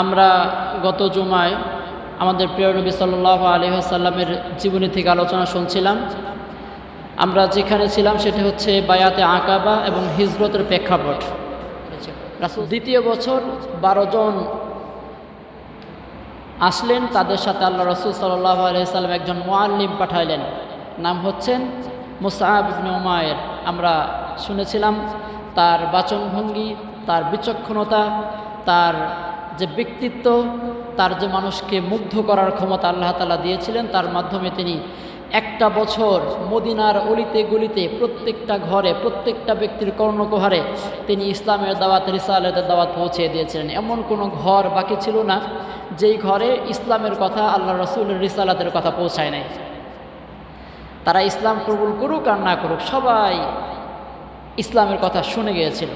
আমরা গত জুমায় আমাদের প্রিয় নবী সাল্লাহ আলহিহাসাল্লামের জীবনী থেকে আলোচনা শুনছিলাম। আমরা যেখানে ছিলাম সেটি হচ্ছে বায়াতে আঁকাবা এবং হিজরতের প্রেক্ষাপট। দ্বিতীয় বছর বারো জন আসলেন, তাদের সাথে আল্লাহ রসুল সাল্লাহ আলহিসাল্লাম একজন মোয়াল্লিম পাঠাইলেন। নাম হচ্ছেন মুসাহাব ইবনে উমায়ের। আমরা শুনেছিলাম তার বাচনভঙ্গি, তার বিচক্ষণতা, তার যে ব্যক্তিত্ব, তার যে মানুষকে মুগ্ধ করার ক্ষমতা আল্লাহ তালা দিয়েছিলেন, তার মাধ্যমে তিনি একটা বছর মদিনার অলিতে গলিতে প্রত্যেকটা ঘরে, প্রত্যেকটা ব্যক্তির কর্ণকুহারে তিনি ইসলামের দাওয়াত রিসালের দাওয়াত পৌঁছে দিয়েছিলেন। এমন কোনো ঘর বাকি ছিল না, যেই ঘরে ইসলামের কথা আল্লাহ রসুলের রিসালাতের কথা পৌঁছায় নাই। তারা ইসলাম কবুল করুক আর না করুক, সবাই ইসলামের কথা শুনে গিয়েছিল।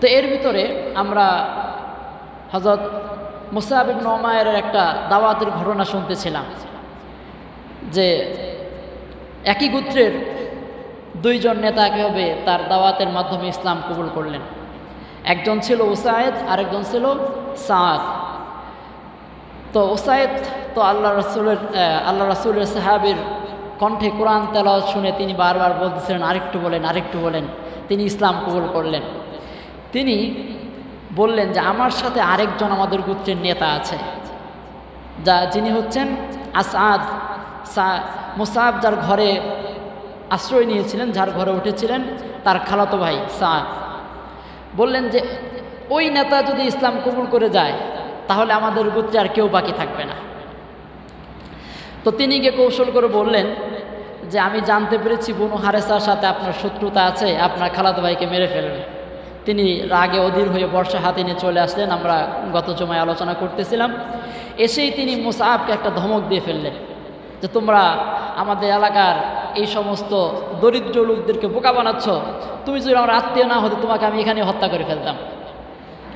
তো এর ভিতরে আমরা হজরত মুসাহাবিব নমায়ের একটা দাওয়াতের ঘটনা শুনতেছিলাম, যে একই গোত্রের দুইজন নেতা হবে তার দাওয়াতের মাধ্যমে ইসলাম কবুল করলেন? একজন ছিল উসায়েদ আরেকজন ছিল সাদ। তো ওসায়েদ তো আল্লাহ রসুলের আল্লাহ রসুলের সাহাবির কণ্ঠে কোরআন তেলাওয়াত শুনে তিনি বারবার বলতেছিলেন, আরেকটু বলেন আরেকটু বলেন, তিনি ইসলাম কবুল করলেন। তিনি বললেন যে আমার সাথে আরেকজন আমাদের গোত্রের নেতা আছে, যা যিনি হচ্ছেন আসাদ, সা মোসাব, যার ঘরে আশ্রয় নিয়েছিলেন, যার ঘরে উঠেছিলেন তার খালাতো ভাই সাদ। বললেন যে ওই নেতা যদি ইসলাম কবুল করে যায়, তাহলে আমাদের গোত্রে আর কেউ বাকি থাকবে না। তো তিনি গিয়ে কৌশল করে বললেন যে আমি জানতে পেরেছি বনু হারেসার সাথে আপনার শত্রুতা আছে, আপনার খালাতো ভাইকে মেরে ফেলবে। তিনি রাগে অধীর হয়ে বর্ষা হাতে নিয়ে চলে আসলেন। আমরা গত জমায় আলোচনা করতেছিলাম। এসেই তিনি মুসাহাবকে একটা ধমক দিয়ে ফেললেন যে, তোমরা আমাদের এলাকার এই সমস্ত দরিদ্র লোকদেরকে বোকা বানাচ্ছ। তুমি যদি আমার আত্মীয় না হতো, তোমাকে আমি এখানে হত্যা করে ফেলতাম।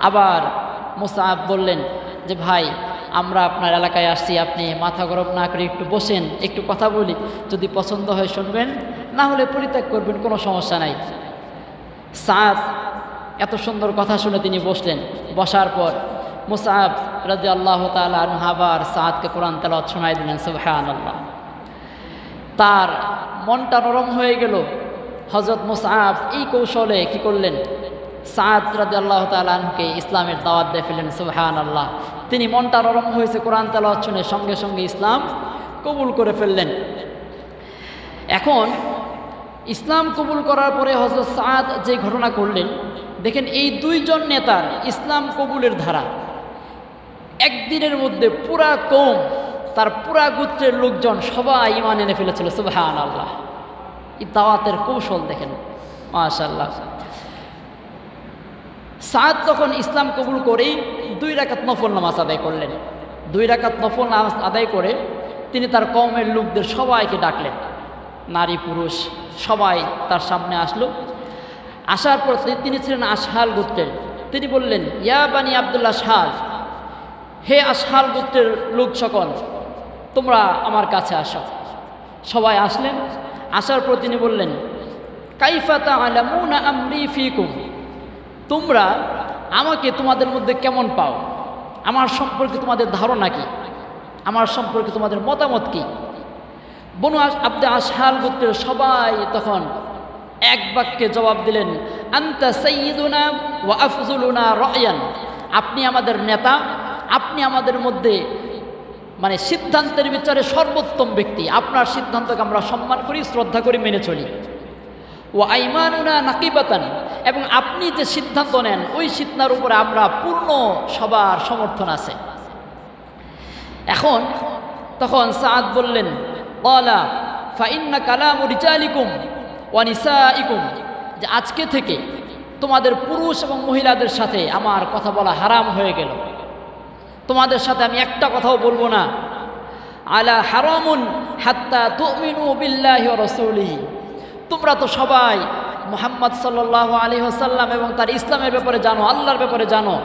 আবার মোসাহাব বললেন যে, ভাই, আমরা আপনার এলাকায় আসছি। আপনি মাথা গরম না করে একটু বসেন, একটু কথা বলি। যদি পছন্দ হয় শুনবেন, না হলে পরিত্যাগ করবেন, কোনো সমস্যা নাই। সাদ এত সুন্দর কথা শুনে তিনি বসলেন। বসার পর মুসাহাব রাজি আল্লাহ তালা আবার সাদকে কোরআন তেলাওয়াত শোনাই দিলেন সুবহান আল্লাহ তার মনটা নরম হয়ে গেল। হজরত মুসাহাব এই কৌশলে কি করলেন? সাদ রাজি আল্লাহ তালকে ইসলামের দাওয়াত দিয়ে ফেলেন সুবহান আল্লাহ তিনি মনটা নরম হয়েছে কোরআন তেলাওয়াত শুনে, সঙ্গে সঙ্গে ইসলাম কবুল করে ফেললেন। এখন ইসলাম কবুল করার পরে হজরত সাদ যে ঘটনা করলেন দেখেন এই দুইজন নেতার ইসলাম কবুলের ধারা। একদিনের মধ্যে পুরা কম তার পুরা গোত্রের লোকজন সবাই ইমান এনে ফেলেছিল সুবহান আল্লাহ এই দাওয়াতের কৌশল দেখেন মাশাল্লাহ সাদ তখন ইসলাম কবুল করেই দুই রাকাত নফল নামাজ আদায় করলেন। দুই রাকাত নফল নামাজ আদায় করে তিনি তার কমের লোকদের সবাইকে ডাকলেন। নারী পুরুষ সবাই তার সামনে আসলো। আসার পর তিনি ছিলেন আশহাল গোত্রের। তিনি বললেন, ইয়া বানি আবদুল্লাহ শাহ হে আশহাল গোত্রের লোক সকল, তোমরা আমার কাছে আসো। সবাই আসলেন। আসার পর তিনি বললেন কাইফাতা আলামুনা আমরি ফিকুম, তোমরা আমাকে তোমাদের মধ্যে কেমন পাও? আমার সম্পর্কে তোমাদের ধারণা কি? আমার সম্পর্কে তোমাদের মতামত কি? বনু আব্দে আশহাল গোত্রের সবাই তখন এক বাক্যে জবাব দিলেন, আন্তা সঈদুনা ও আফজুলুনা রয়ান আপনি আমাদের নেতা, আপনি আমাদের মধ্যে মানে সিদ্ধান্তের বিচারে সর্বোত্তম ব্যক্তি। আপনার সিদ্ধান্তকে আমরা সম্মান করি, শ্রদ্ধা করি, মেনে চলি। ও আইমানুনা নাকিবাতান। এবং আপনি যে সিদ্ধান্ত নেন, ওই সিদ্ধার উপরে আমরা পূর্ণ সবার সমর্থন আছে। এখন তখন সাদ বললেন অলা ফাইন্না কালাম রিচালিকুম ওয়ানিসা ইকুম যে আজকে থেকে তোমাদের পুরুষ এবং মহিলাদের সাথে আমার কথা বলা হারাম হয়ে গেল। তোমাদের সাথে আমি একটা কথাও বলব না। আলা হারামুন হাত্তা তুমিনু বিল্লাহি রসৌলি তোমরা তো সবাই মোহাম্মদ সাল্লাহ আলী হাসাল্লাম এবং তার ইসলামের ব্যাপারে জানো, আল্লাহর ব্যাপারে জানো।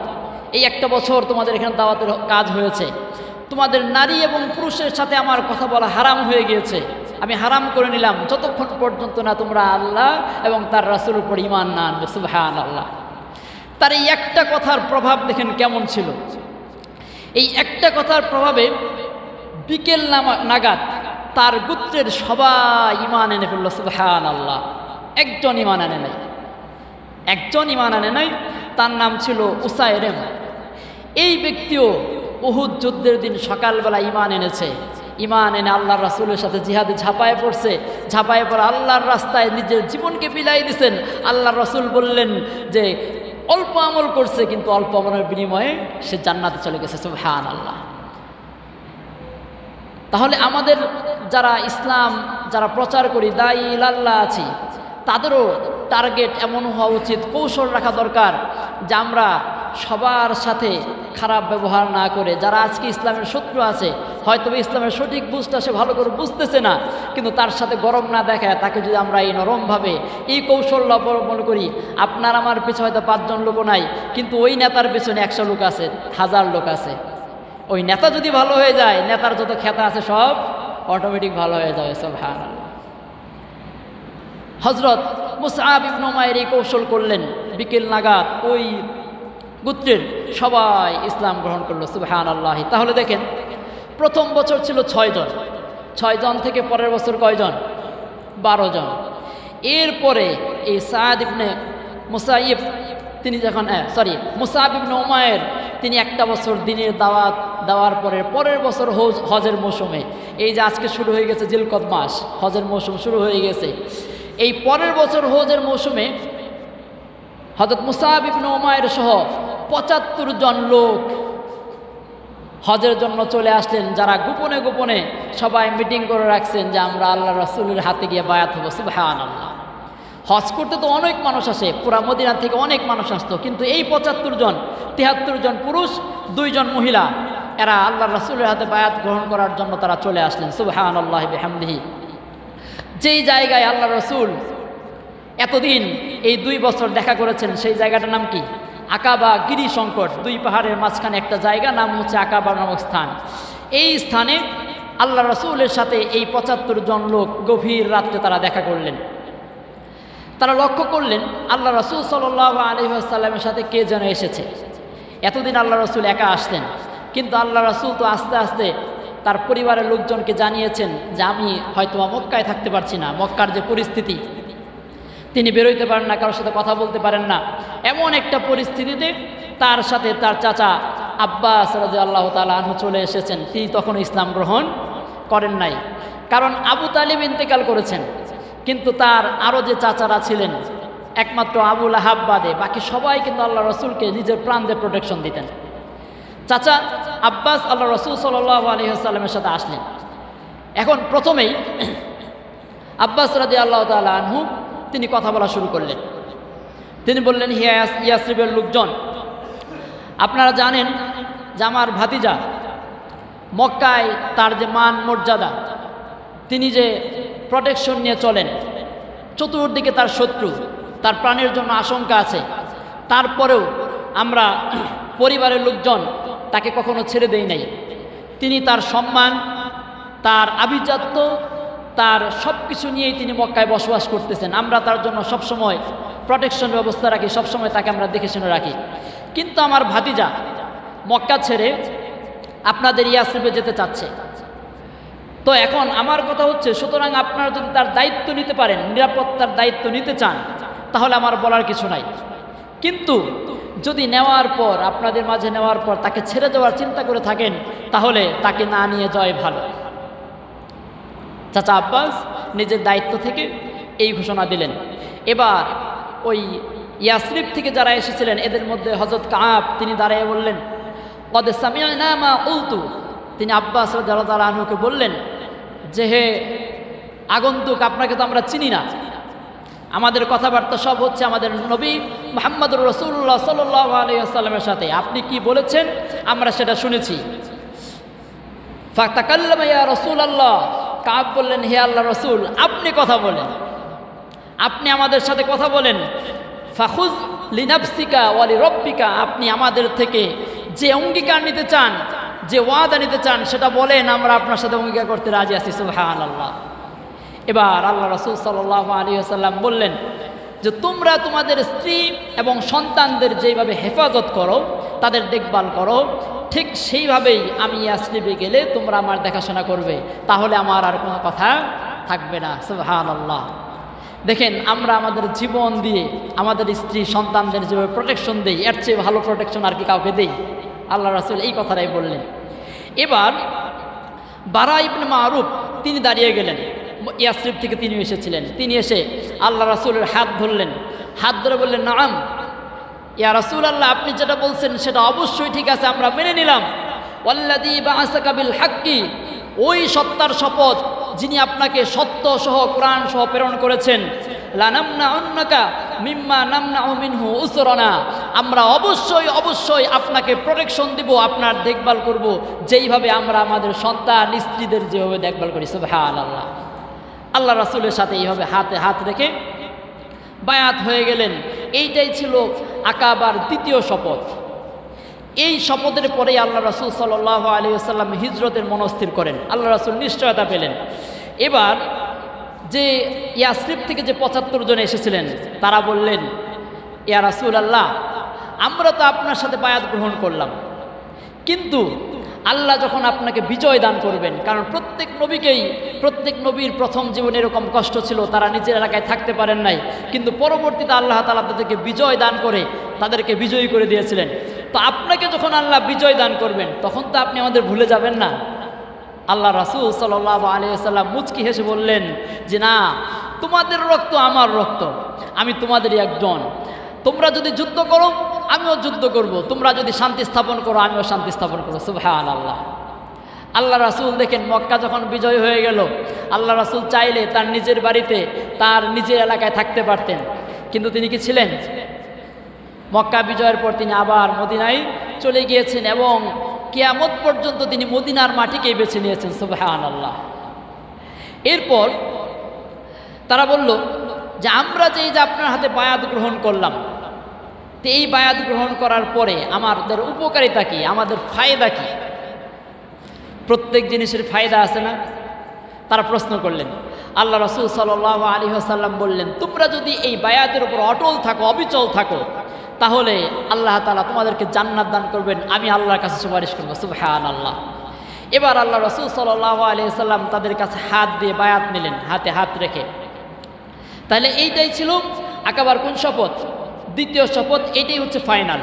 এই একটা বছর তোমাদের এখানে দাওয়াতের কাজ হয়েছে। তোমাদের নারী এবং পুরুষের সাথে আমার কথা বলা হারাম হয়ে গিয়েছে। আমি হারাম করে নিলাম। যতক্ষণ পর্যন্ত না তোমরা আল্লাহ এবং তার রাসুল উপর ইমান না আনবে সুবহান আল্লাহ তার এই একটা কথার প্রভাব দেখেন কেমন ছিল? এই একটা কথার প্রভাবে বিকেল নাগাদ তার গোত্রের সবাই ইমান এনে ফেলল সুবহান আল্লাহ একজন ইমান আনে নাই। একজন ইমান আনে নাই, তার নাম ছিল উসাইরেম। এই ব্যক্তিও উহুদ যুদ্ধের দিন সকালবেলা ইমান এনেছে। ইমান এনে আল্লাহর রাসুলের সাথে জিহাদে ঝাঁপায় পড়ছে। ঝাঁপায় পড়ে আল্লাহর রাস্তায় নিজের জীবনকে বিলাই দিছেন। আল্লাহর রাসুল বললেন যে, অল্প আমল করছে, কিন্তু অল্প আমলের বিনিময়ে সে জান্নাতে চলে গেছে। সুবহান আল্লাহ তাহলে আমাদের যারা ইসলাম, যারা প্রচার করি, দায়ী লাল্লাহ আছি, তাদেরও টার্গেট এমন হওয়া উচিত, কৌশল রাখা দরকার যে আমরা সবার সাথে খারাপ ব্যবহার না করে, যারা আজকে ইসলামের শত্রু আছে, হয়তো ইসলামের সঠিক বুঝটা সে ভালো করে বুঝতেছে না, কিন্তু তার সাথে গরম না দেখায় তাকে যদি আমরা এই নরমভাবে, এই কৌশল অবলম্বন করি, আপনার আমার পেছনে হয়তো পাঁচজন লোকও নাই, কিন্তু ওই নেতার পেছনে একশো লোক আছে, হাজার লোক আছে। ওই নেতা যদি ভালো হয়ে যায়, নেতার যত খেতা আছে সব অটোমেটিক ভালো হয়ে যাবে সব হ্যাঁ হজরত মুসাহাব ইবনুমায়ের এই কৌশল করলেন, বিকেল নাগাদ ওই গোত্রের সবাই ইসলাম গ্রহণ করল সুবহান আল্লাহ তাহলে দেখেন, প্রথম বছর ছিল ছয়জন ছয়জন থেকে পরের বছর কয়জন? বারো জন। এরপরে এই সাদ ইবনে মুসাইব তিনি যখন সরি মুসাব ইবনে উমায়ের, তিনি একটা বছর দিনের দাওয়াত দেওয়ার পরে পরের বছর হজ, হজের মৌসুমে, এই যে আজকে শুরু হয়ে গেছে জিলকদ মাস, হজের মৌসুম শুরু হয়ে গেছে। এই পরের বছর হজের মৌসুমে হজরত মুসাব উমায়ের সহ পঁচাত্তর জন লোক হজের জন্য চলে আসলেন, যারা গোপনে গোপনে সবাই মিটিং করে রাখছেন যে আমরা আল্লাহ রসুলের হাতে গিয়ে বায়াত হব। সুবহান আল্লাহ হজ করতে তো অনেক মানুষ আসে, পুরা মদিনা থেকে অনেক মানুষ আসতো, কিন্তু এই পঁচাত্তর জন তিয়াত্তর জন পুরুষ দুইজন মহিলা, এরা আল্লাহ রসুলের হাতে বায়াত গ্রহণ করার জন্য তারা চলে আসলেন। সুবহান আল্লাহ বেহামদিহি। যেই জায়গায় আল্লাহ রসুল এতদিন এই দুই বছর দেখা করেছেন, সেই জায়গাটার নাম কি? আকাবা গিরি সংকট দুই পাহাড়ের মাঝখানে একটা জায়গা, নাম হচ্ছে আকাবা নামক স্থান। এই স্থানে আল্লাহ রসুলের সাথে এই পঁচাত্তর জন লোক গভীর রাত্রে তারা দেখা করলেন। তারা লক্ষ্য করলেন, আল্লাহ রসুল সাল্লাহ আলহিহাসাল্লামের সাথে কে যেন এসেছে। এতদিন আল্লাহ রসুল একা আসতেন, কিন্তু আল্লাহ রসুল তো আস্তে আস্তে তার পরিবারের লোকজনকে জানিয়েছেন যে আমি হয়তো মক্কায় থাকতে পারছি না। মক্কার যে পরিস্থিতি তিনি বেরোইতে পারেন না, কারোর সাথে কথা বলতে পারেন না। এমন একটা পরিস্থিতিতে তার সাথে তার চাচা আব্বাস রাজু আল্লাহ তালাহ চলে এসেছেন। তিনি তখন ইসলাম গ্রহণ করেন নাই। কারণ আবু তালিব ইন্তেকাল করেছেন, কিন্তু তার আরও যে চাচারা ছিলেন, একমাত্র আবুল আহাব বাদে, বাকি সবাই কিন্তু আল্লাহ রসুলকে নিজের প্রাণ দিয়ে প্রোটেকশন দিতেন। চাচা আব্বাস আল্লাহ রসুল সাল আলহিহাস্লামের সাথে আসলেন। এখন প্রথমেই আব্বাস রাজি আল্লাহ তালা আনহু তিনি কথা বলা শুরু করলেন। তিনি বললেন হিয়া ইয়াসরিবের লোকজন, আপনারা জানেন যে আমার ভাতিজা মক্কায় তার যে মান মর্যাদা, তিনি যে প্রোটেকশন নিয়ে চলেন, চতুর্দিকে তার শত্রু, তার প্রাণের জন্য আশঙ্কা আছে, তারপরেও আমরা পরিবারের লোকজন তাকে কখনো ছেড়ে দেই নাই। তিনি তার সম্মান, তার আভিজাত্য তার সব কিছু নিয়েই তিনি মক্কায় বসবাস করতেছেন। আমরা তার জন্য সবসময় প্রোটেকশন ব্যবস্থা রাখি, সবসময় তাকে আমরা দেখে শুনে রাখি। কিন্তু আমার ভাতিজা মক্কা ছেড়ে আপনাদের ইয়াসরিফে যেতে চাচ্ছে। তো এখন আমার কথা হচ্ছে, সুতরাং আপনারা যদি তার দায়িত্ব নিতে পারেন, নিরাপত্তার দায়িত্ব নিতে চান, তাহলে আমার বলার কিছু নাই। কিন্তু যদি নেওয়ার পর, আপনাদের মাঝে নেওয়ার পর তাকে ছেড়ে যাওয়ার চিন্তা করে থাকেন, তাহলে তাকে না নিয়ে যাওয়াই ভালো। চাচা আব্বাস নিজের দায়িত্ব থেকে এই ঘোষণা দিলেন। এবার ওই ইয়াসরিফ থেকে যারা এসেছিলেন, এদের মধ্যে হজরত কাপ তিনি দাঁড়িয়ে বললেন, কদে সামিয়া উলতু। তিনি আব্বাস আনহুকে বললেন, যে হে আগন্তুক, আপনাকে তো আমরা চিনি না। আমাদের কথাবার্তা সব হচ্ছে আমাদের নবী মোহাম্মদুর রসুল্লাহ সাল্লাহ সাথে। আপনি কি বলেছেন? আমরা সেটা শুনেছি। ফাতাকাল্লামাইয়া রসুল আল্লাহ কাব বললেন, হে আল্লাহ রসুল, আপনি কথা বলেন। আপনি আমাদের সাথে কথা বলেন। ফাখুজ লিনাফসিকা ওয়ালি রব্বিকা আপনি আমাদের থেকে যে অঙ্গীকার নিতে চান, যে ওয়াদা নিতে চান, সেটা বলেন, আমরা আপনার সাথে অঙ্গীকার করতে রাজি আছি। সুলহান আল্লাহ এবার আল্লাহ রসুল সাল্লাহ আলী আসাল্লাম বললেন যে তোমরা তোমাদের স্ত্রী এবং সন্তানদের যেভাবে হেফাজত করো, তাদের দেখভাল করো, ঠিক সেইভাবেই আমি ইয়াসরিবে গেলে তোমরা আমার দেখাশোনা করবে। তাহলে আমার আর কোনো কথা থাকবে না। সুবহান আল্লাহ দেখেন, আমরা আমাদের জীবন দিয়ে আমাদের স্ত্রী সন্তানদের যেভাবে প্রোটেকশন দেই, এর চেয়ে ভালো প্রোটেকশন আর কি কাউকে দেই? আল্লাহ রাসুল এই কথাটাই বললেন। এবার, বারা ইবনে মারুফ, তিনি দাঁড়িয়ে গেলেন। ইয়াসরিফ থেকে তিনি এসেছিলেন। তিনি এসে আল্লাহ রাসুলের হাত ধরলেন। হাত ধরে বললেন, নাম, ইয়া রাসুল আল্লাহ আপনি যেটা বলছেন সেটা অবশ্যই ঠিক আছে, আমরা মেনে নিলাম। ওয়াল্লাদি বা আসাকাবিল হাক্কি, ওই সত্তার শপথ যিনি আপনাকে সত্য সহ কোরআন সহ প্রেরণ করেছেন। লানামনা অন্যকা মিম্মা নামনা মিনহু উসরনা, আমরা অবশ্যই অবশ্যই আপনাকে প্রোটেকশন দিব, আপনার দেখভাল করব। যেইভাবে আমরা আমাদের সন্তান, স্ত্রীদের যেভাবে দেখভাল করি সুবহান আল্লাহ আল্লাহ রাসুলের সাথে এইভাবে হাতে হাত রেখে বায়াত হয়ে গেলেন। এইটাই ছিল আকাবার দ্বিতীয় শপথ। এই শপথের পরেই আল্লাহ রাসুল সাল্লাহ আলী আসাল্লাম হিজরতের মনস্থির করেন। আল্লাহ রাসুল নিশ্চয়তা পেলেন। এবার যে ইয়াসরিফ থেকে যে পঁচাত্তর জন এসেছিলেন, তারা বললেন, ইয়া রাসুল আল্লাহ আমরা তো আপনার সাথে বায়াত গ্রহণ করলাম। কিন্তু আল্লাহ যখন আপনাকে বিজয় দান করবেন, কারণ প্রত্যেক নবীকেই, প্রত্যেক নবীর প্রথম জীবনে এরকম কষ্ট ছিল, তারা নিজের এলাকায় থাকতে পারেন নাই। কিন্তু পরবর্তীতে আল্লাহ তালা তাদেরকে বিজয় দান করে, তাদেরকে বিজয়ী করে দিয়েছিলেন। তো আপনাকে যখন আল্লাহ বিজয় দান করবেন, তখন তো আপনি আমাদের ভুলে যাবেন না। আল্লাহ রাসুল সাল্লাহ আলিয়াল্লাম মুচকি হেসে বললেন যে, না, তোমাদের রক্ত আমার রক্ত, আমি তোমাদেরই একজন। তোমরা যদি যুদ্ধ করো, আমিও যুদ্ধ করব। তোমরা যদি শান্তি স্থাপন করো, আমিও শান্তি স্থাপন করব। সুবহান আল্লাহ আল্লাহ রাসুল দেখেন মক্কা যখন বিজয় হয়ে গেল, আল্লাহ রাসুল চাইলে তার নিজের বাড়িতে তার নিজের এলাকায় থাকতে পারতেন। কিন্তু তিনি কি ছিলেন? মক্কা বিজয়ের পর তিনি আবার মদিনায় চলে গিয়েছেন এবং কেয়ামত পর্যন্ত তিনি মদিনার মাটিকেই বেছে নিয়েছেন। সুবহান আল্লাহ এরপর তারা বলল যে, আমরা যে যে আপনার হাতে বায়াত গ্রহণ করলাম তো এই বায়াত গ্রহণ করার পরে আমাদের উপকারিতা কী? আমাদের ফায়দা কী? প্রত্যেক জিনিসের ফায়দা আছে না? তারা প্রশ্ন করলেন, আল্লাহ রসুল সাল আলী আসাল্লাম বললেন, তোমরা যদি এই বায়াতের উপর অটল থাকো, অবিচল থাকো, তাহলে আল্লাহ তালা তোমাদেরকে জান্নাত দান করবেন। আমি আল্লাহর কাছে সুপারিশ করব। সুবহান আল্লাহ এবার আল্লাহ রসুল সাল্লাহ আলী সাল্লাম তাদের কাছে হাত দিয়ে বায়াত নিলেন, হাতে হাত রেখে। তাহলে এইটাই ছিল আকাবার কোন শপথ? দ্বিতীয় শপথ, এটাই হচ্ছে ফাইনাল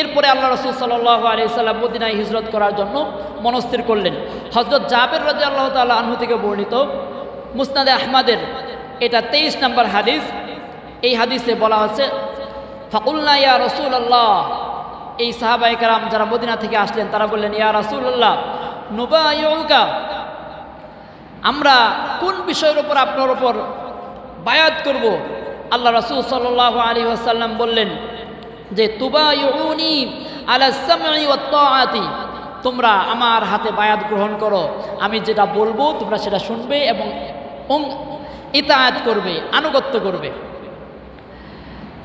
এরপরে আল্লাহ রসুল সাল্লাহ মদিনায় হিজরত করার জন্য মনস্থির করলেন। হজরত জাবের রাজা আল্লাহ তাল্লাহ আনহু থেকে বর্ণিত মুসনাদে আহমাদের এটা তেইশ নম্বর হাদিস। এই হাদিসে বলা হচ্ছে ফাকুল্লা ইয়া রসুল আল্লাহ এই সাহাবাই কারাম যারা মদিনা থেকে আসলেন, তারা বললেন, ইয়া রসুল আল্লাহ নুবা আমরা কোন বিষয়ের উপর আপনার ওপর বায়াত করব? আল্লাহ রসুল সাল্লাহ আলী আসাল্লাম বললেন যে তুবা ইউনি আলাসামি তোমরা আমার হাতে বায়াত গ্রহণ করো। আমি যেটা বলব, তোমরা সেটা শুনবে এবং ইতায়াত করবে, আনুগত্য করবে।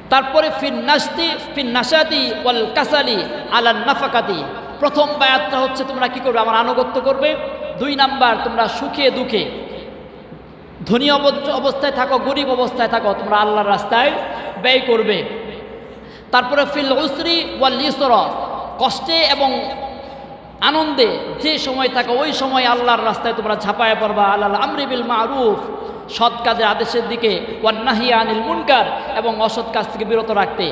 তারপরে, ফিন নাস্তি ফিন নাসাদি ওয়াল কাসালি আলান নাফাকাতি। প্রথম বায়াতটা হচ্ছে, তোমরা কি করবে? আমার আনুগত্য করবে। দুই নাম্বার, তোমরা সুখে দুঃখে। ধনী অবস্থায় থাকো, গরিব অবস্থায় থাকো, তোমরা আল্লাহর রাস্তায় ব্যয় করবে। তারপরে ফিল উসরি ওয়াল ইসর, কষ্টে এবং আনন্দে যে সময় থাকো, ওই সময় আল্লাহর রাস্তায় তোমরা ঝাঁপায় পড়বা। আল্লাহ আমরিবিল মারুফ, সৎ কাজের আদেশের দিকে ওয়ান্নাহিয়া আনিল মুনকার, এবং অসৎ কাজ থেকে বিরত রাখতে।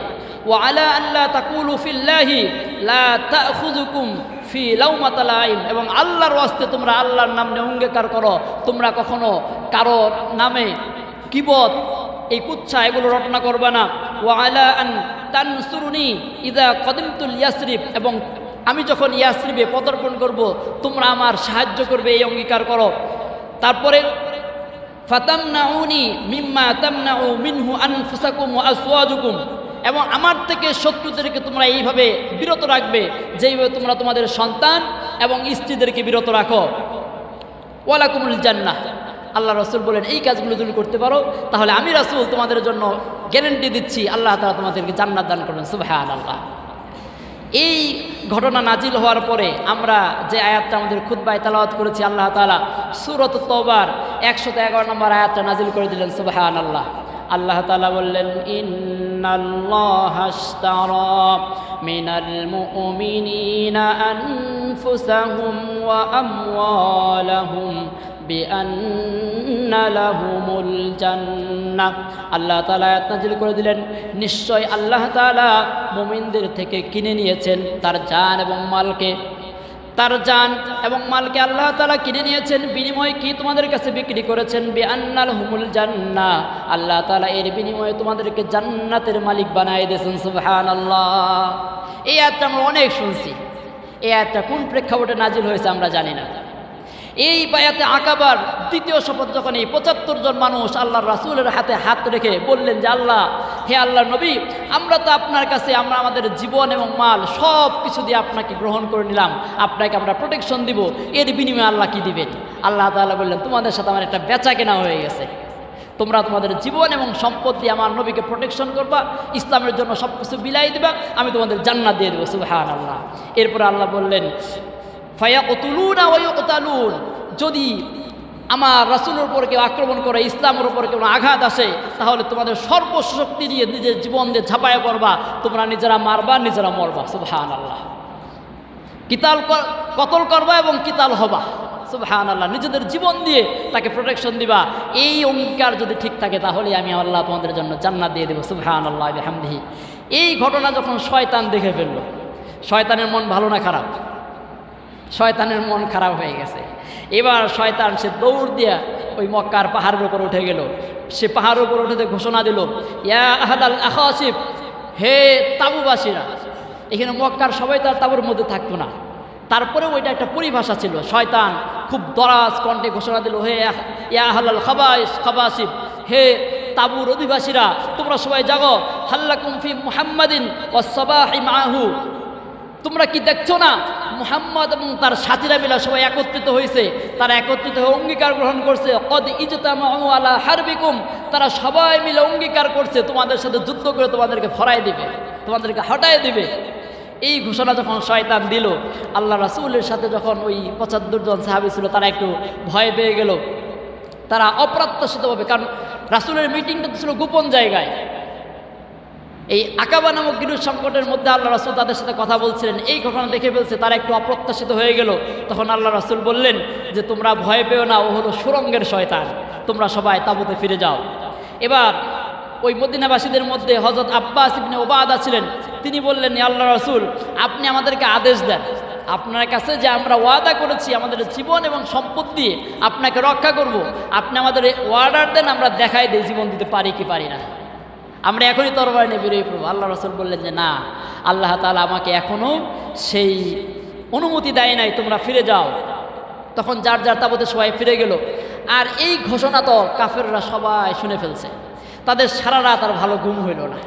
ও আলা আল্লাহ তাকুল ফিল্লাহি, লা তাখুযুকুম ফি লাউমাতালাইম এবং আল্লাহর ওয়াস্তে তোমরা আল্লাহর নাম নিয়ে অঙ্গীকার করো। তোমরা কখনো কারও নামে কিবত, এই কুচ্ছা এগুলো রটনা করবে না। ও আলা আন তানসুরুনি ইদা কদিমতুল ইয়াসরিফ এবং আমি যখন ইয়াসরিফে পদার্পণ করব, তোমরা আমার সাহায্য করবে, এই অঙ্গীকার করো। তারপরে, ফাতামনাউনি মিম্মা তামনাউ মিনহু আনফুসাকুম ওয়া আসওয়াজুকুম। এবং আমার থেকে শত্রুদেরকে তোমরা এইভাবে বিরত রাখবে, যেইভাবে তোমরা তোমাদের সন্তান এবং স্ত্রীদেরকে বিরত রাখো। ওয়ালাকুমুল জান্নাহ। আল্লাহ রসুল বলেন, এই কাজগুলো যদি করতে পারো, তাহলে আমি রাসুল তোমাদের জন্য গ্যারেন্টি দিচ্ছি, আল্লাহ তালা তোমাদেরকে জান্নাত দান করবেন। সুবাহান আল্লাহ এই ঘটনা নাজিল হওয়ার পরে আমরা যে আয়াতটা আমাদের খুদ্বায় তালাওয়াত করেছি, আল্লাহ তালা সুরত তোবার একশত এগারো নম্বর আয়াতটা নাজিল করে দিলেন সুবাহান আল্লাহ আল্লাহ তালা বললেন আল্লাহ আয়াত নাযিল করে দিলেন, নিশ্চয় আল্লাহ তালা মুমিনদের থেকে কিনে নিয়েছেন তার জান এবং মালকে তার যান এবং মালকে আল্লাহ তালা কিনে নিয়েছেন। বিনিময়ে কি তোমাদের কাছে বিক্রি করেছেন? বে আন্নাল হুমুল জান্না। আল্লাহ তালা এর বিনিময়ে তোমাদেরকে জান্নাতের মালিক বানাই দিয়েছেন সুবহান আল্লাহ এই আয়াতটা আমরা অনেক শুনছি। এই আয়াতটা কোন প্রেক্ষাপটে নাজিল হয়েছে আমরা জানি না। এই বায়াতে আঁকাবার দ্বিতীয় শপথ যখন এই পঁচাত্তর জন মানুষ আল্লাহ রাসুলের হাতে হাত রেখে বললেন যে আল্লাহ, হে আল্লাহ নবী, আমরা তো আপনার কাছে, আমরা আমাদের জীবন এবং মাল সব কিছু দিয়ে আপনাকে গ্রহণ করে নিলাম। আপনাকে আমরা প্রোটেকশন দিব। এর বিনিময়ে আল্লাহ কি দিবেন? আল্লাহ তাআলা বললেন, তোমাদের সাথে আমার একটা বেচা কেনা হয়ে গেছে। তোমরা তোমাদের জীবন এবং সম্পদ দিয়ে আমার নবীকে প্রোটেকশন করবা, ইসলামের জন্য সব কিছু বিলাই দিবা, আমি তোমাদের জান্নাত দিয়ে দেবো। সুবহান আল্লাহ এরপরে আল্লাহ বললেন ফায়া কতুলুন ওতালুন যদি আমার রাসুলের উপর কেউ আক্রমণ করে, ইসলামের উপর কেউ আঘাত আসে, তাহলে তোমাদের সর্বশক্তি দিয়ে নিজের জীবন দিয়ে ঝাঁপায় করবা তোমরা নিজেরা মারবা, নিজেরা মরবা। সুবহান আল্লাহ কিতাল কতল করবা এবং কিতাল হবা। সুবহান আল্লাহ নিজেদের জীবন দিয়ে তাকে প্রোটেকশন দিবা। এই অঙ্গীকার যদি ঠিক থাকে তাহলে আমি আল্লাহ তোমাদের জন্য জান্নাত দিয়ে দেবো। সুবহান আল্লাহ হামদিহি এই ঘটনা যখন শয়তান দেখে ফেলল, শয়তানের মন ভালো না খারাপ? শয়তানের মন খারাপ হয়ে গেছে। এবার শয়তান সে দৌড় দিয়া ওই মক্কার পাহাড়ের উপর উঠে গেল। সে পাহাড়ের উপর উঠে ঘোষণা দিল, ইয়া আহাদাল আখাসিফ, হে তাবুবাসীরা, এখানে মক্কার সবাই তার তাবুর মধ্যে থাকতো না। তারপরে ওইটা একটা পরিভাষা ছিল। শয়তান খুব দরাজ কণ্ঠে ঘোষণা দিল, হে ইয়া হালাল খাবাইস খাবাসিফ, হে তাবুর অধিবাসীরা, তোমরা সবাই জাগো। হাল্লা কুমফি মুহাম্মাদিন ও সবাহি মাহু। তোমরা কি দেখছ না? মুহাম্মদ এবং তার সাথীরা মিলা সবাই একত্রিত হয়েছে। তারা একত্রিত হয়ে অঙ্গীকার গ্রহণ করছে। কদ ইজতাম আলা হারবিকুম। তারা সবাই মিলে অঙ্গীকার করছে। তোমাদের সাথে যুদ্ধ করে তোমাদেরকে ফরাই দিবে, তোমাদেরকে হটাই দিবে। এই ঘোষণা যখন শয়তান দিল, আল্লাহ রাসুলের সাথে যখন ওই পঁচাত্তর জন সাহাবি ছিল, তারা একটু ভয় পেয়ে গেল। তারা অপ্রত্যাশিতভাবে, কারণ রাসুলের মিটিংটা ছিল গোপন জায়গায়। এই আকাবা নামক গিরুর সংকটের মধ্যে আল্লাহ রাসুল তাদের সাথে কথা বলছিলেন। এই ঘটনা দেখে ফেলছে, তারা একটু অপ্রত্যাশিত হয়ে গেল। তখন আল্লাহ রাসুল বললেন যে, তোমরা ভয় পেও না, ও হলো সুরঙ্গের শয়তান। তোমরা সবাই তাবুতে ফিরে যাও। এবার ওই মদিনাবাসীদের মধ্যে হজরত আব্বাস ইবনে ওবাদা ছিলেন। তিনি বললেন "ইয়া আল্লাহ রাসুল, আপনি আমাদেরকে আদেশ দেন। আপনার কাছে যে আমরা ওয়াদা করেছি, আমাদের জীবন এবং সম্পদ দিয়ে আপনাকে রক্ষা করব। আপনি আমাদের ওয়ার্ডার দেন, আমরা দেখাই দিই, জীবন দিতে পারি কি পারি না। আমরা এখনই তরবারি নিয়ে বেরিয়ে পড়ব আল্লাহ রসুল বললেন যে, না, আল্লাহ তালা আমাকে এখনও সেই অনুমতি দেয় নাই, তোমরা ফিরে যাও। তখন যার যার তাবতে সবাই ফিরে গেল। আর এই ঘোষণা তো কাফেররা সবাই শুনে ফেলছে। তাদের সারা রাত আর ভালো ঘুম হইল না।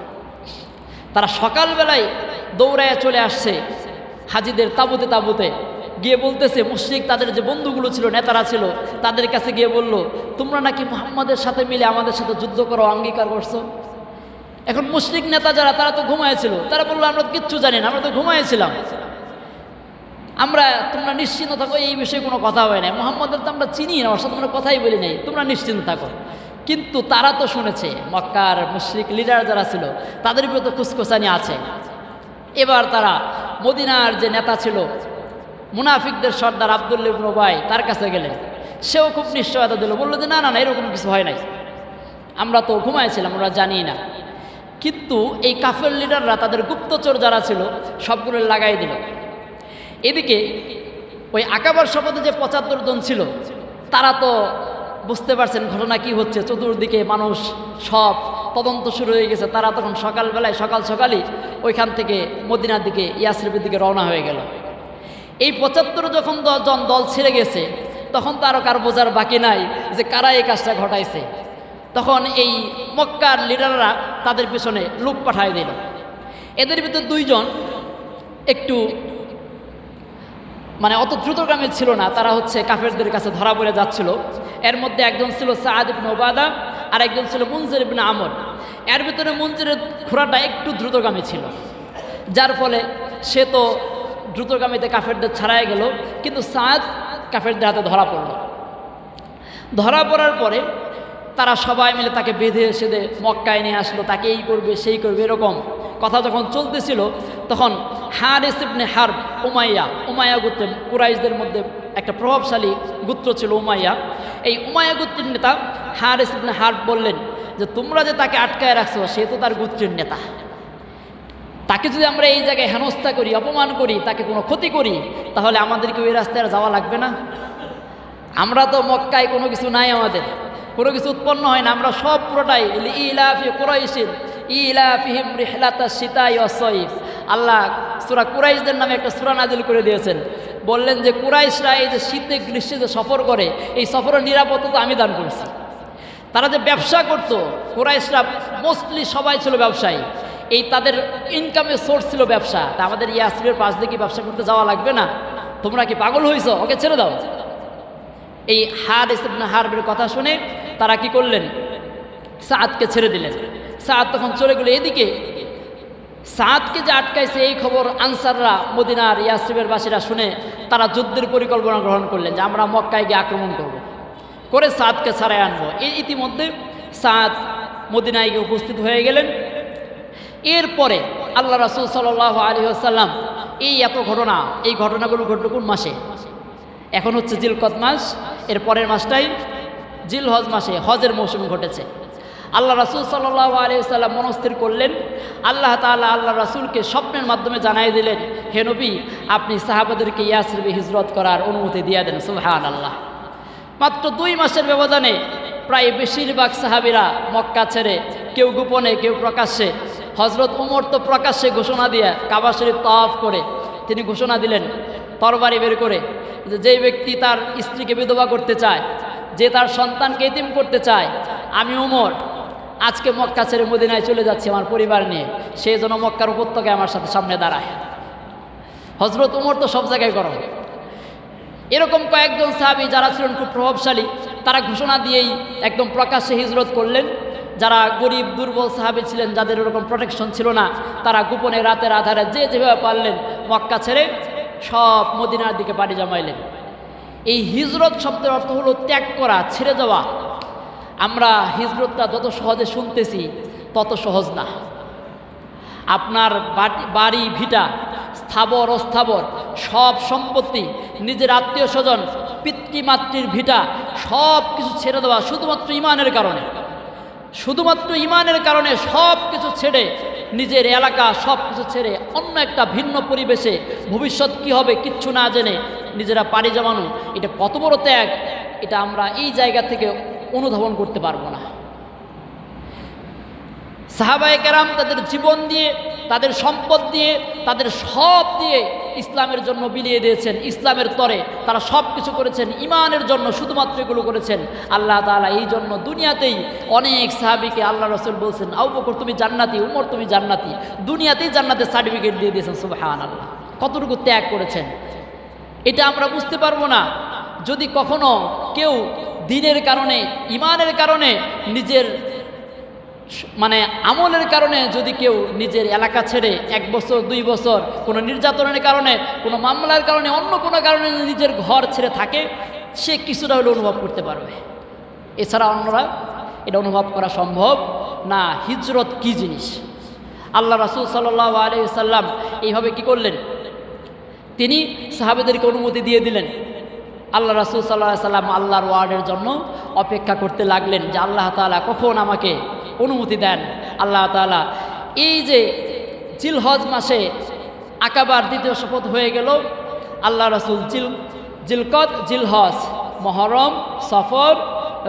তারা সকালবেলায় দৌড়ায় চলে আসছে হাজিদের তাবুতে তাবুতে। গিয়ে বলতেছে, মুশরিক তাদের যে বন্ধুগুলো ছিল, নেতারা ছিল, তাদের কাছে গিয়ে বলল, তোমরা নাকি মুহাম্মাদের সাথে মিলে আমাদের সাথে যুদ্ধ করো, অঙ্গীকার করছ? এখন মুশরিক নেতা যারা, তারা তো ঘুমাইছিল তারা বলল, আমরা কিচ্ছু জানি না, আমরা তো ঘুমাইছিলাম আমরা, তোমরা নিশ্চিন্ত থাকো, এই বিষয়ে কোনো কথা হয় না মোহাম্মদের তো আমরা চিনি না সাথে আমরা কথাই বলি নাই। তোমরা নিশ্চিন্ত থাকো। কিন্তু তারা তো শুনেছে, মক্কার মুশরিক লিডার যারা ছিল, তাদের উপরে তো খুসখোসানি আছে। এবার তারা মদিনার যে নেতা ছিল, মুনাফিকদের সর্দার আবদুল্লিব নবাই তার কাছে গেলেন। সেও খুব নিশ্চয়তা দিল, বলল যে, না না না, এরকম কিছু হয় নাই। আমরা তো ঘুমাইছিলাম, আমরা জানি না। কিন্তু এই কাফের লিডাররা তাদের গুপ্তচর যারা ছিল, সবগুলো লাগাই দিল। এদিকে ওই আকাবার শপথে যে পঁচাত্তর জন ছিল, তারা তো বুঝতে পারছেন ঘটনা কি হচ্ছে। চতুর্দিকে মানুষ সব তদন্ত শুরু হয়ে গেছে। তারা তখন সকালবেলায়, সকাল সকালই ওইখান থেকে মদিনার দিকে ইয়াসরিফের দিকে রওনা হয়ে গেল। এই পঁচাত্তর যখন জন দল ছেড়ে গেছে, তখন তো আরও কার বোঝার বাকি নাই যে কারা এই কাজটা ঘটাইছে। তখন এই মক্কার লিডাররা তাদের পিছনে লোক পাঠায় দিল। এদের ভিতর দুইজন একটু মানে অত দ্রুতগামী ছিল না, তারা হচ্ছে কাফেরদের কাছে ধরা পড়ে যাচ্ছিল। এর মধ্যে একজন ছিল সাদ ইবনে ওবাদা আর একজন ছিল মুনজির ইবনে আমর। এর ভিতরে মুনজিরের ঘোড়াটা একটু দ্রুতগামী ছিল, যার ফলে সে তো দ্রুতগামীতে কাফেরদের ছাড়াই গেল, কিন্তু সাদ কাফেরদের হাতে ধরা পড়ল। ধরা পড়ার পরে তারা সবাই মিলে তাকে বেঁধে সেদে মক্কায় নিয়ে আসলো তাকে এই করবে, সেই করবে, এরকম। কথা যখন চলতেছিল, তখন Haris ibn Harb, Umayya Umayya গোত্র কুরাইশদের মধ্যে একটা প্রভাবশালী গোত্র ছিল উমাইয়া। এই উমাইয়া গোত্রের নেতা হারিস ইবনে হার্ব বললেন যে, তোমরা যে তাকে আটকায় রাখছো, সে তো তার গোত্রের নেতা। তাকে যদি আমরা এই জায়গায় হেনস্থা করি, অপমান করি, তাকে কোনো ক্ষতি করি, তাহলে আমাদেরকে ওই রাস্তায় যাওয়া লাগবে না। আমরা তো মক্কায় কোনো কিছু নাই আমাদের। কোনো কিছু উৎপন্ন হয় না, আমরা সব পুরোটাই ইলাফি কুরাইশিন, ইলাফিহিম রিহলাতা সীতাই অসইফ আল্লাহ সুরা কুরাইশদের নামে একটা সুরা নাজিল করে দিয়েছেন। বললেন যে, কুরাইশরা এই যে শীতে গ্রীষ্মে যে সফর করে, এই সফরের নিরাপত্তা আমি দান করেছি। তারা যে ব্যবসা করতো, কুরাইশরা মোস্টলি সবাই ছিল ব্যবসায়ী। এই তাদের ইনকামের সোর্স ছিল ব্যবসা। তা আমাদের ইয়াসিরের পাশ দিয়ে কি ব্যবসা করতে যাওয়া লাগবে না? তোমরা কি পাগল হয়েছ ওকে ছেড়ে দাও। এই হার ইসবনা হারবের কথা শুনে তারা কি করলেন? সাদকে ছেড়ে দিলেন। সাদ তখন চলে গেল এদিকে। সাদকে যে আটকাইছে এই খবর আনসাররা, মদিনার ইয়াসরিবের বাসীরা শুনে তারা যুদ্ধের পরিকল্পনা গ্রহণ করলেন যে আমরা মক্কায় গিয়ে আক্রমণ করব। করে সাদকে ছাড়াই আনব। এই ইতিমধ্যে সাদ মদিনায় গিয়ে উপস্থিত হয়ে গেলেন। এরপরে আল্লাহ রাসুল সাল আলী আসাল্লাম এই এত ঘটনা, এই ঘটনাগুলো ঘটল কোন মাসে? এখন হচ্ছে জিলকত মাস, এর পরের মাসটাই জিল হজ মাসে হজের মৌসুম ঘটেছে। আল্লাহ রাসুল সাল্লাহ আলিয়াল্লাম মনস্থির করলেন। আল্লাহ তাআলা আল্লাহ রাসুলকে স্বপ্নের মাধ্যমে জানাই দিলেন, হে নবী, আপনি সাহাবাদেরকে ইয়াসরিবে হিজরত করার অনুমতি দিয়ে দেন। সুলহান আল্লাহ মাত্র দুই মাসের ব্যবধানে প্রায় বেশিরভাগ সাহাবিরা মক্কা ছেড়ে কেউ গোপনে, কেউ প্রকাশ্যে হজরত উমর তো প্রকাশ্যে ঘোষণা দিয়ে কাবা শরীফ তফ করে তিনি ঘোষণা দিলেন, তরবারি বের করে যে যেই ব্যক্তি তার স্ত্রীকে বিধবা করতে চায় যে তার সন্তানকে এতিম করতে চায়, আমি উমর। আজকে মক্কা ছেড়ে মদিনায় চলে যাচ্ছি আমার পরিবার নিয়ে। সেই জন্য মক্কার উপত্যকায় আমার সাথে সামনে দাঁড়ায়। হজরত উমর তো সব জায়গায় গরম। এরকম কয়েকজন সাহাবি যারা ছিলেন খুব প্রভাবশালী, তারা ঘোষণা দিয়েই একদম প্রকাশ্যে হিজরত করলেন। যারা গরিব, দুর্বল সাহাবি ছিলেন, যাদের এরকম প্রোটেকশন ছিল না, তারা গোপনে রাতের আধারে যে যেভাবে পারলেন মক্কা ছেড়ে সব মদিনার দিকে বাড়ি জমাইলেন। এই হিজরত শব্দের অর্থ হলো ত্যাগ করা, ছেড়ে যাওয়া। আমরা হিজরতটা যত সহজে শুনতেছি, তত সহজ না। আপনার বাড়ি, ভিটা, স্থাবর, অস্থাবর, সব সম্পত্তি, নিজের আত্মীয় স্বজন, পিতৃমাতৃর ভিটা, সব কিছু ছেড়ে দেওয়া শুধুমাত্র ইমানের কারণে। শুধুমাত্র ইমানের কারণে সব কিছু ছেড়ে নিজের এলাকা সব কিছু ছেড়ে অন্য একটা ভিন্ন পরিবেশে ভবিষ্যৎ কি হবে কিচ্ছু না জেনে নিজেরা পাড়ি জমানো, এটা কত বড় ত্যাগ? এটা আমরা এই জায়গা থেকে অনুধাবন করতে পারব না। সাহাবায় কেরাম তাদের জীবন দিয়ে, তাদের সম্পদ দিয়ে, তাদের সব দিয়ে ইসলামের জন্য বিলিয়ে দিয়েছেন, ইসলামের তরে। তারা সব কিছু করেছেন ইমানের জন্য শুধুমাত্র এগুলো করেছেন। আল্লাহ তালা এই জন্য দুনিয়াতেই অনেক সাহাবিকে আল্লাহ রসুল বলছেন আউ বকর, তুমি জান্নাতি, উমর, তুমি জান্নাতি। দুনিয়াতেই জান্নাতের সার্টিফিকেট দিয়ে দিয়েছেন সুবাহান আল্লাহ কতটুকু ত্যাগ করেছেন? এটা আমরা বুঝতে পারব না। যদি কখনো কেউ দিনের কারণে ইমানের কারণে নিজের মানে আমলের কারণে যদি কেউ নিজের এলাকা ছেড়ে এক বছর, দুই বছর কোনো নির্যাতনের কারণে, কোনো মামলার কারণে, অন্য কোনো কারণে নিজের ঘর ছেড়ে থাকে, সে কিছুটা হলে অনুভব করতে পারবে। এছাড়া অন্যরা এটা অনুভব করা সম্ভব না, হিজরত কি জিনিস? আল্লাহ রাসুল সাল্লাহ আলি সাল্লাম এইভাবে কি করলেন? তিনি সাহাবেদেরকে অনুমতি দিয়ে দিলেন। আল্লাহ রাসুল সাল্লাহ সাল্লাম আল্লাহর ওয়ার্ডের জন্য অপেক্ষা করতে লাগলেন যে আল্লাহ তালা কখন আমাকে অনুমতি দেন। আল্লাহ তালা এই যে জিলহজ মাসে আকাবার দ্বিতীয় শপথ হয়ে গেল। আল্লাহ রসুল জিল জিলকত জিলহজ, মহরম, সফর,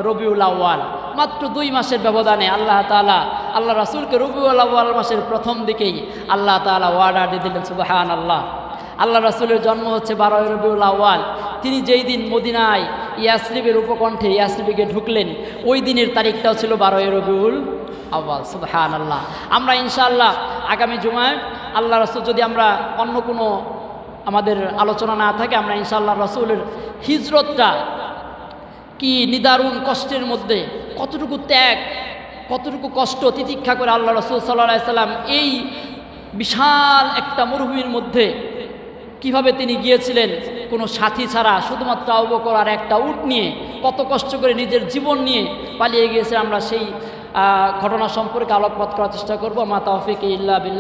রবিউল আউ্য়াল মাত্র দুই মাসের ব্যবধানে আল্লাহ তালা আল্লাহ রাসুলকে রবিউল আউ্য়াল মাসের প্রথম দিকেই আল্লাহ তালা ওয়ার্ডার দিয়ে দিলেন সুবাহান আল্লাহ আল্লাহ রাসুলের জন্ম হচ্ছে বারোই রবিউল আউ্য়াল। তিনি যেই দিন মদিনায় ইয়াসরিবের উপকণ্ঠে ইয়াসরিবিকে ঢুকলেন, ওই দিনের তারিখটাও ছিল বারোই রবিউল আওয়াল সুবহান আল্লাহ আমরা ইনশাআল্লাহ আগামী জুমায় আল্লাহ রসুল যদি আমরা অন্য কোনো আমাদের আলোচনা না থাকে, আমরা ইনশাআল্লাহ রসুলের হিজরতটা কি নিদারুণ কষ্টের মধ্যে কতটুকু ত্যাগ, কতটুকু কষ্ট তিতিক্ষা করে আল্লাহ রসুল সাল্লাহ সাল্লাম এই বিশাল একটা মরুভূমির মধ্যে কীভাবে তিনি গিয়েছিলেন, কোনো সাথী ছাড়া, শুধুমাত্র অবকর আর একটা উট নিয়ে কত কষ্ট করে নিজের জীবন নিয়ে পালিয়ে গিয়েছে আমরা সেই ঘটনা সম্পর্কে আলোকপাত করার চেষ্টা করব। মা তাহফিক ইল্লা